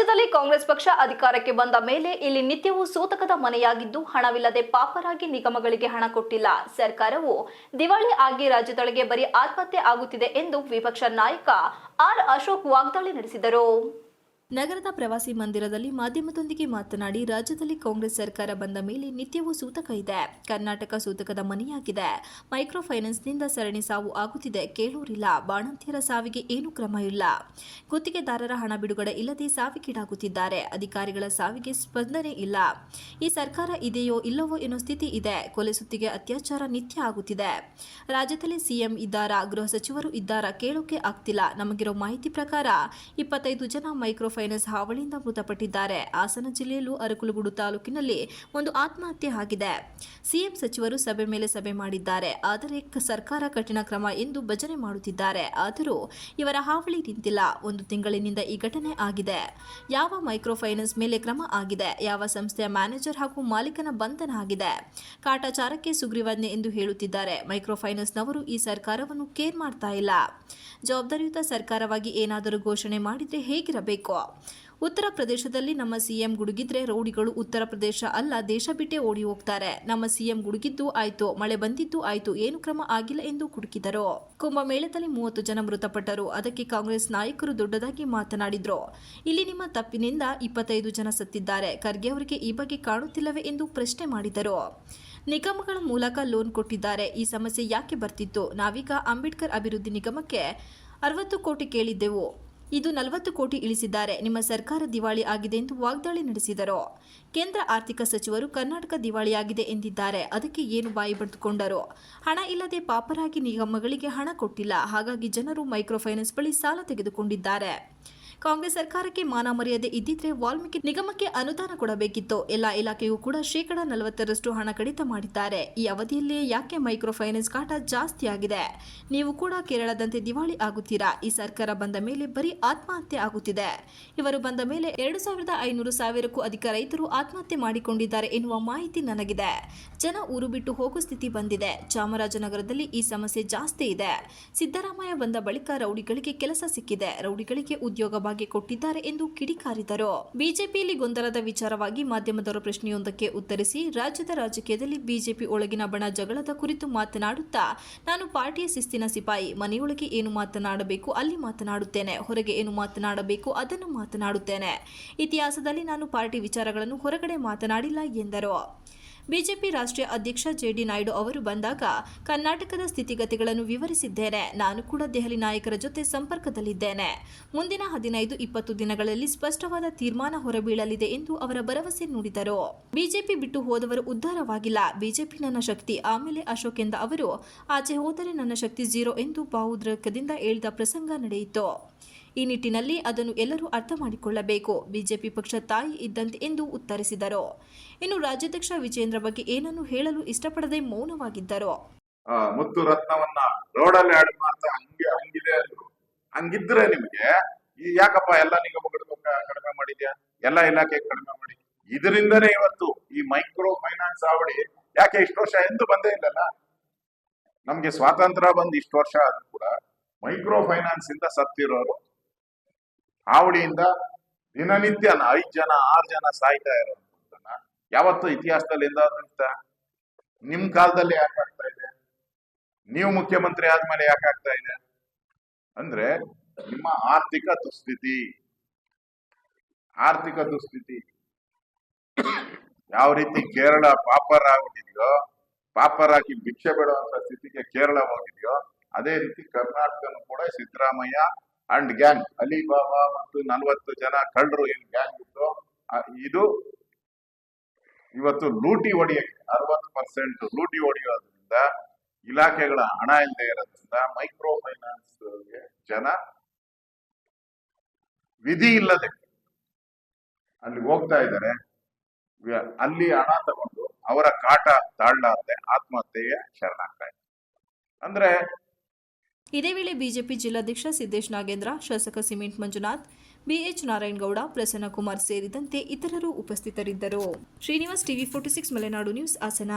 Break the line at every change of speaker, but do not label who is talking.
ರಾಜ್ಯದಲ್ಲಿ ಕಾಂಗ್ರೆಸ್ ಪಕ್ಷ ಅಧಿಕಾರಕ್ಕೆ ಬಂದ ಮೇಲೆ ಇಲ್ಲಿ ನಿತ್ಯವೂ ಸೂತಕದ ಮನೆಯಾಗಿದ್ದು ಹಣವಿಲ್ಲದೆ ಪಾಪರಾಗಿ ನಿಗಮಗಳಿಗೆ ಹಣ ಕೊಟ್ಟಿಲ್ಲ. ಸರ್ಕಾರವು ದಿವಾಳಿ ಆಗಿ ರಾಜ್ಯದೊಳಗೆ ಬರೀ ಆತ್ಮಹತ್ಯೆ ಆಗುತ್ತಿದೆ ಎಂದು ವಿಪಕ್ಷ ನಾಯಕ ಆರ್ ಅಶೋಕ್ ವಾಗ್ದಾಳಿ ನಡೆಸಿದರು. ನಗರದ ಪ್ರವಾಸಿ ಮಂದಿರದಲ್ಲಿ ಮಾಧ್ಯಮದೊಂದಿಗೆ ಮಾತನಾಡಿ ರಾಜ್ಯದಲ್ಲಿ ಕಾಂಗ್ರೆಸ್ ಸರ್ಕಾರ ಬಂದ ಮೇಲೆ ನಿತ್ಯವೂ ಸೂತಕ ಇದೆ. ಕರ್ನಾಟಕ ಸೂತಕದ ಮನೆಯಾಗಿದೆ. ಮೈಕ್ರೋ ಫೈನಾನ್ಸ್ನಿಂದ ಸರಣಿ ಸಾವು ಆಗುತ್ತಿದೆ. ಕೇಳೋರಿಲ್ಲ. ಬಾಣಂತಿಯರ ಸಾವಿಗೆ ಏನೂ ಕ್ರಮ ಇಲ್ಲ. ಗುತ್ತಿಗೆದಾರರ ಹಣ ಬಿಡುಗಡೆ ಇಲ್ಲದೆ ಸಾವಿಗೀಡಾಗುತ್ತಿದ್ದಾರೆ ಅಧಿಕಾರಿಗಳ ಸಾವಿಗೆ ಸ್ಪಂದನೆ ಇಲ್ಲ. ಈ ಸರ್ಕಾರ ಇದೆಯೋ ಇಲ್ಲವೋ ಎನ್ನುವ ಸ್ಥಿತಿ ಇದೆ. ಕೊಲೆ ಸುತ್ತಿಗೆ ಅತ್ಯಾಚಾರ ನಿತ್ಯ ಆಗುತ್ತಿದೆ. ರಾಜ್ಯದಲ್ಲಿ ಸಿಎಂ ಇದ್ದಾರಾ? ಗೃಹ ಸಚಿವರು ಇದ್ದಾರಾ? ಕೇಳೋಕೆ ಆಗ್ತಿಲ್ಲ. ನಮಗಿರೋ ಮಾಹಿತಿ ಪ್ರಕಾರ ಇಪ್ಪತ್ತೈದು ಜನ ಮೈಕ್ರೋ ಫೈನಾನ್ಸ್ ಹಾವಳಿಯಿಂದ ಮೃತಪಟ್ಟಿದ್ದಾರೆ. ಹಾಸನ ಜಿಲ್ಲೆಯಲ್ಲೂ ಅರಕಲಗೂಡು ತಾಲೂಕಿನಲ್ಲಿ ಒಂದು ಆತ್ಮಹತ್ಯೆ ಆಗಿದೆ. ಸಿಎಂ ಸಚಿವರು ಸಭೆ ಮೇಲೆ ಸಭೆ ಮಾಡಿದ್ದಾರೆ. ಆದರೆ ಸರ್ಕಾರ ಕಠಿಣ ಕ್ರಮ ಎಂದು ಭಜನೆ ಮಾಡುತ್ತಿದ್ದಾರೆ. ಆದರೂ ಇವರ ಹಾವಳಿ ನಿಂತಿಲ್ಲ. ಒಂದು ತಿಂಗಳಿನಿಂದ ಈ ಘಟನೆ ಆಗಿದೆ. ಯಾವ ಮೈಕ್ರೋ ಫೈನಾನ್ಸ್ ಮೇಲೆ ಕ್ರಮ ಆಗಿದೆ? ಯಾವ ಸಂಸ್ಥೆಯ ಮ್ಯಾನೇಜರ್ ಹಾಗೂ ಮಾಲೀಕನ ಬಂಧನ ಆಗಿದೆ? ಕಾಟಾಚಾರಕ್ಕೆ ಸುಗ್ರೀವಾಜ್ಞೆ ಎಂದು ಹೇಳುತ್ತಿದ್ದಾರೆ. ಮೈಕ್ರೋ ಫೈನಾನ್ಸ್ನವರು ಈ ಸರ್ಕಾರವನ್ನು ಕೇರ್ ಮಾಡ್ತಾ ಇಲ್ಲ. ಜವಾಬ್ದಾರಿಯುತ ಸರ್ಕಾರವಾಗಿ ಏನಾದರೂ ಘೋಷಣೆ ಮಾಡಿದರೆ ಹೇಗಿರಬೇಕು? ಉತ್ತರ ಪ್ರದೇಶದಲ್ಲಿ ನಮ್ಮ ಸಿಎಂ ಗುಡುಗಿದ್ರೆ ರೌಡಿಗಳು ಉತ್ತರ ಪ್ರದೇಶ ಅಲ್ಲ, ದೇಶ ಬಿಟ್ಟೇ ಓಡಿ ಹೋಗ್ತಾರೆ. ನಮ್ಮ ಸಿಎಂ ಗುಡುಗಿದ್ದು ಆಯ್ತು, ಮಳೆ ಬಂದಿದ್ದು ಆಯ್ತು, ಏನು ಕ್ರಮ ಆಗಿಲ್ಲ ಎಂದು ಕುಡುಕಿದರು. ಕುಂಭಮೇಳದಲ್ಲಿ ಮೂವತ್ತು ಜನ ಮೃತಪಟ್ಟರು, ಅದಕ್ಕೆ ಕಾಂಗ್ರೆಸ್ ನಾಯಕರು ದೊಡ್ಡದಾಗಿ ಮಾತನಾಡಿದ್ರು. ಇಲ್ಲಿ ನಿಮ್ಮ ತಪ್ಪಿನಿಂದ ಇಪ್ಪತ್ತೈದು ಜನ ಸತ್ತಿದ್ದಾರೆ, ಖರ್ಗೆ ಅವರಿಗೆ ಈ ಬಗ್ಗೆ ಕಾಣುತ್ತಿಲ್ಲವೇ ಎಂದು ಪ್ರಶ್ನೆ ಮಾಡಿದರು. ನಿಗಮಗಳ ಮೂಲಕ ಲೋನ್ ಕೊಟ್ಟಿದ್ದಾರೆ, ಈ ಸಮಸ್ಯೆ ಯಾಕೆ ಬರ್ತಿತ್ತು? ನಾವೀಗ ಅಂಬೇಡ್ಕರ್ ಅಭಿವೃದ್ಧಿ ನಿಗಮಕ್ಕೆ ಅರವತ್ತು ಕೋಟಿ ಕೇಳಿದ್ದೆವು. ಇದು ನಲವತ್ತು ಕೋಟಿ ಇಳಿಸಿದ್ದಾರೆ. ನಿಮ್ಮ ಸರ್ಕಾರ ದಿವಾಳಿ ಆಗಿದೆ ಎಂದು ವಾಗ್ದಾಳಿ ನಡೆಸಿದರು. ಕೇಂದ್ರ ಆರ್ಥಿಕ ಸಚಿವರು ಕರ್ನಾಟಕ ದಿವಾಳಿಯಾಗಿದೆ ಎಂದಿದ್ದಾರೆ. ಅದಕ್ಕೆ ಏನು ಬಾಯಿ ಬಡಿದುಕೊಂಡರು? ಹಣ ಇಲ್ಲದೆ ಪಾಪರಾಗಿ ನಿಗಮಗಳಿಗೆ ಹಣ ಕೊಟ್ಟಿಲ್ಲ. ಹಾಗಾಗಿ ಜನರು ಮೈಕ್ರೋಫೈನಾನ್ಸ್ ಬಳಿ ಸಾಲ ತೆಗೆದುಕೊಂಡಿದ್ದಾರೆ. ಕಾಂಗ್ರೆಸ್ ಸರ್ಕಾರಕ್ಕೆ ಮಾನ ಮರ್ಯಾದೆ ಇದ್ದಿದ್ರೆ ವಾಲ್ಮೀಕಿ ನಿಗಮಕ್ಕೆ ಅನುದಾನ ಕೊಡಬೇಕಿತ್ತು. ಎಲ್ಲ ಇಲಾಖೆಯೂ ಕೂಡ ಶೇಕಡಾ ನಲವತ್ತರಷ್ಟು ಹಣ ಕಡಿತ ಮಾಡಿದ್ದಾರೆ. ಈ ಅವಧಿಯಲ್ಲಿ ಯಾಕೆ ಮೈಕ್ರೋ ಫೈನಾನ್ಸ್ ಕಾಟ ಜಾಸ್ತಿ ಆಗಿದೆ? ನೀವು ಕೂಡ ಕೇರಳದಂತೆ ದಿವಾಳಿ ಆಗುತ್ತೀರಾ? ಈ ಸರ್ಕಾರ ಬಂದ ಮೇಲೆ ಬರೀ ಆತ್ಮಹತ್ಯೆ ಆಗುತ್ತಿದೆ. ಇವರು ಬಂದ ಮೇಲೆ ಎರಡು ಸಾವಿರದ ಐನೂರು ಸಾವಿರಕ್ಕೂ ಅಧಿಕ ರೈತರು ಆತ್ಮಹತ್ಯೆ ಮಾಡಿಕೊಂಡಿದ್ದಾರೆ ಎನ್ನುವ ಮಾಹಿತಿ ನನಗಿದೆ. ಜನ ಊರು ಬಿಟ್ಟು ಹೋಗೋ ಸ್ಥಿತಿ ಬಂದಿದೆ. ಚಾಮರಾಜನಗರದಲ್ಲಿ ಈ ಸಮಸ್ಯೆ ಜಾಸ್ತಿ ಇದೆ. ಸಿದ್ದರಾಮಯ್ಯ ಬಂದ ಬಳಿಕ ರೌಡಿಗಳಿಗೆ ಕೆಲಸ ಸಿಕ್ಕಿದೆ. ರೌಡಿಗಳಿಗೆ ಉದ್ಯೋಗ ಭಾಗ್ಯ ಕೊಟ್ಟಿದ್ದಾರೆ ಎಂದು ಕಿಡಿಕಾರಿದರು. ಬಿಜೆಪಿಯಲ್ಲಿ ಗೊಂದಲದ ವಿಚಾರವಾಗಿ ಮಾಧ್ಯಮದವರ ಪ್ರಶ್ನೆಯೊಂದಕ್ಕೆ ಉತ್ತರಿಸಿ ರಾಜ್ಯದ ರಾಜಕೀಯದಲ್ಲಿ ಬಿಜೆಪಿ ಒಳಗಿನ ಬಣ ಜಗಳದ ಕುರಿತು ಮಾತನಾಡುತ್ತಾ, ನಾನು ಪಾರ್ಟಿಯ ಶಿಸ್ತಿನ ಸಿಪಾಯಿ, ಮನೆಯೊಳಗೆ ಏನು ಮಾತನಾಡಬೇಕು ಅಲ್ಲಿ ಮಾತನಾಡುತ್ತೇನೆ, ಹೊರಗೆ ಏನು ಮಾತನಾಡಬೇಕು ಅದನ್ನು ಮಾತನಾಡುತ್ತೇನೆ. ಇತಿಹಾಸದಲ್ಲಿ ನಾನು ಪಾರ್ಟಿ ವಿಚಾರಗಳನ್ನು ಹೊರಗಡೆ ಮಾತನಾಡಿಲ್ಲ ಎಂದರು. ಬಿಜೆಪಿ ರಾಷ್ಟ್ರೀಯ ಅಧ್ಯಕ್ಷ ಜೆಡಿ ನಾಯ್ಡು ಅವರು ಬಂದಾಗ ಕರ್ನಾಟಕದ ಸ್ಥಿತಿಗತಿಗಳನ್ನು ವಿವರಿಸಿದ್ದೇನೆ. ನಾನು ಕೂಡ ದೆಹಲಿ ನಾಯಕರ ಜೊತೆ ಸಂಪರ್ಕದಲ್ಲಿದ್ದೇನೆ. ಮುಂದಿನ ಹದಿನೈದು, ಇಪ್ಪತ್ತು ದಿನಗಳಲ್ಲಿ ಸ್ಪಷ್ಟವಾದ ತೀರ್ಮಾನ ಹೊರಬೀಳಲಿದೆ ಎಂದು ಅವರ ಭರವಸೆ ನುಡಿದರು. ಬಿಜೆಪಿ ಬಿಟ್ಟು ಹೋದವರು ಉದ್ಧಾರವಾಗಿಲ್ಲ. ಬಿಜೆಪಿ ನನ್ನ ಶಕ್ತಿ. ಆಮೇಲೆ ಅಶೋಕ್ ಎಂದ ಅವರು, ಆಚೆ ಹೋದರೆ ನನ್ನ ಶಕ್ತಿ ಜೀರೋ ಎಂದು ಭಾವುದ್ರಕದಿಂದ ಹೇಳಿದ ಪ್ರಸಂಗ ನಡೆಯಿತು. ಈ ನಿಟ್ಟಿನಲ್ಲಿ ಅದನ್ನು ಎಲ್ಲರೂ ಅರ್ಥ ಮಾಡಿಕೊಳ್ಳಬೇಕು. ಬಿಜೆಪಿ ಪಕ್ಷ ತಾಯಿ ಇದ್ದಂತೆ ಎಂದು ಉತ್ತರಿಸಿದರು. ಇನ್ನು ರಾಜ್ಯಾಧ್ಯಕ್ಷ ವಿಜೇಂದ್ರ ಬಗ್ಗೆ ಏನನ್ನು ಹೇಳಲು ಇಷ್ಟಪಡದೆ ಮೌನವಾಗಿದ್ದರು.
ಮುತ್ತು ರತ್ನವನ್ನ ರೋಡಲ್ಲಿ ಆಡ್ ಮಾಡ್ತಾ ಹಂಗೆ, ಹಂಗಿದೆ ಹಂಗಿದ್ರೆ ನಿಮ್ಗೆ ಯಾಕಪ್ಪ ಎಲ್ಲ ನಿಗಮಗಳು ಕಡಿಮೆ ಮಾಡಿದ್ಯಾ? ಎಲ್ಲ ಇಲಾಖೆ ಕಡಿಮೆ ಮಾಡಿ. ಇದರಿಂದನೇ ಇವತ್ತು ಈ ಮೈಕ್ರೋ ಫೈನಾನ್ಸ್ ಆವಡಿ ಯಾಕೆ ಇಷ್ಟು ವರ್ಷ ಎಂದು ಬಂದೇ ಇಲ್ಲಲ್ಲ? ನಮ್ಗೆ ಸ್ವಾತಂತ್ರ್ಯ ಬಂದ್ ಇಷ್ಟು ವರ್ಷ ಆದ್ರೂ ಕೂಡ ಮೈಕ್ರೋ ಫೈನಾನ್ಸ್ ಇಂದ ಸತ್ತಿರೋರು ಹಾವಳಿಯಿಂದ ದಿನನಿತ್ಯ ಐದು ಜನ, ಆರು ಜನ ಸಾಯ್ತಾ ಇರೋದನ್ನ ಯಾವತ್ತು ಇತಿಹಾಸದಲ್ಲಿ ಎಂದಾದ್ರೂ ನಿಮ್ ಕಾಲದಲ್ಲಿ ಯಾಕಾಗ್ತಾ ಇದೆ? ನೀವು ಮುಖ್ಯಮಂತ್ರಿ ಆದ್ಮೇಲೆ ಯಾಕಾಗ್ತಾ ಇದೆ? ಅಂದ್ರೆ ನಿಮ್ಮ ಆರ್ಥಿಕ ದುಸ್ಥಿತಿ. ಆರ್ಥಿಕ ದುಸ್ಥಿತಿ. ಯಾವ ರೀತಿ ಕೇರಳ ಪಾಪರ್ ಆಗಿದೆಯೋ ಪಾಪರ್ ಹಾಕಿ ಭಿಕ್ಷೆ ಬಿಡುವಂತ ಸ್ಥಿತಿಗೆ ಕೇರಳ ಹೋಗಿದೆಯೋ, ಅದೇ ರೀತಿ ಕರ್ನಾಟಕನು ಕೂಡ ಸಿದ್ದರಾಮಯ್ಯ ಅಂಡ್ ಗ್ಯಾಂಗ್ ಅಲಿಬಾಬಾ ಮತ್ತು ನಲವತ್ತು ಜನ ಕಳ್ಳರು ಏನ್ ಗ್ಯಾಂಗ್ ಇತ್ತು. ಇದು ಇವತ್ತು ಲೂಟಿ ಹೊಡೆಯಕ್ಕೆ ಅರವತ್ತು ಪರ್ಸೆಂಟ್ ಲೂಟಿ ಹೊಡೆಯೋದ್ರಿಂದ ಇಲಾಖೆಗಳ ಹಣ ಇಲ್ಲದೆ ಇರೋದ್ರಿಂದ ಮೈಕ್ರೋ ಫೈನಾನ್ಸ್ ಜನ ವಿಧಿ ಇಲ್ಲದೆ ಅಲ್ಲಿ ಹೋಗ್ತಾ ಇದ್ದಾರೆ. ಅಲ್ಲಿ ಹಣ ತಗೊಂಡು ಅವರ ಕಾಟ ತಾಳ್ಲಾರದೆ ಆತ್ಮಹತ್ಯೆಗೆ ಶರಣಾಗ್ತಾ ಇದೆ ಅಂದ್ರೆ
ಇದೇ ವೇಳೆ ಬಿಜೆಪಿ ಜಿಲ್ಲಾಧ್ಯಕ್ಷ ಸಿದ್ದೇಶ್ ನಾಗೇಂದ್ರ, ಶಾಸಕ ಸಿಮೆಂಟ್ ಮಂಜುನಾಥ್, ಬಿಎಚ್ ನಾರಾಯಣಗೌಡ ಪ್ರಸನ್ನಕುಮಾರ್ ಸೇರಿದಂತೆ ಇತರರು ಉಪಸ್ಥಿತರಿದ್ದರು. Srinivas TV forty six Malenadu news Hassan.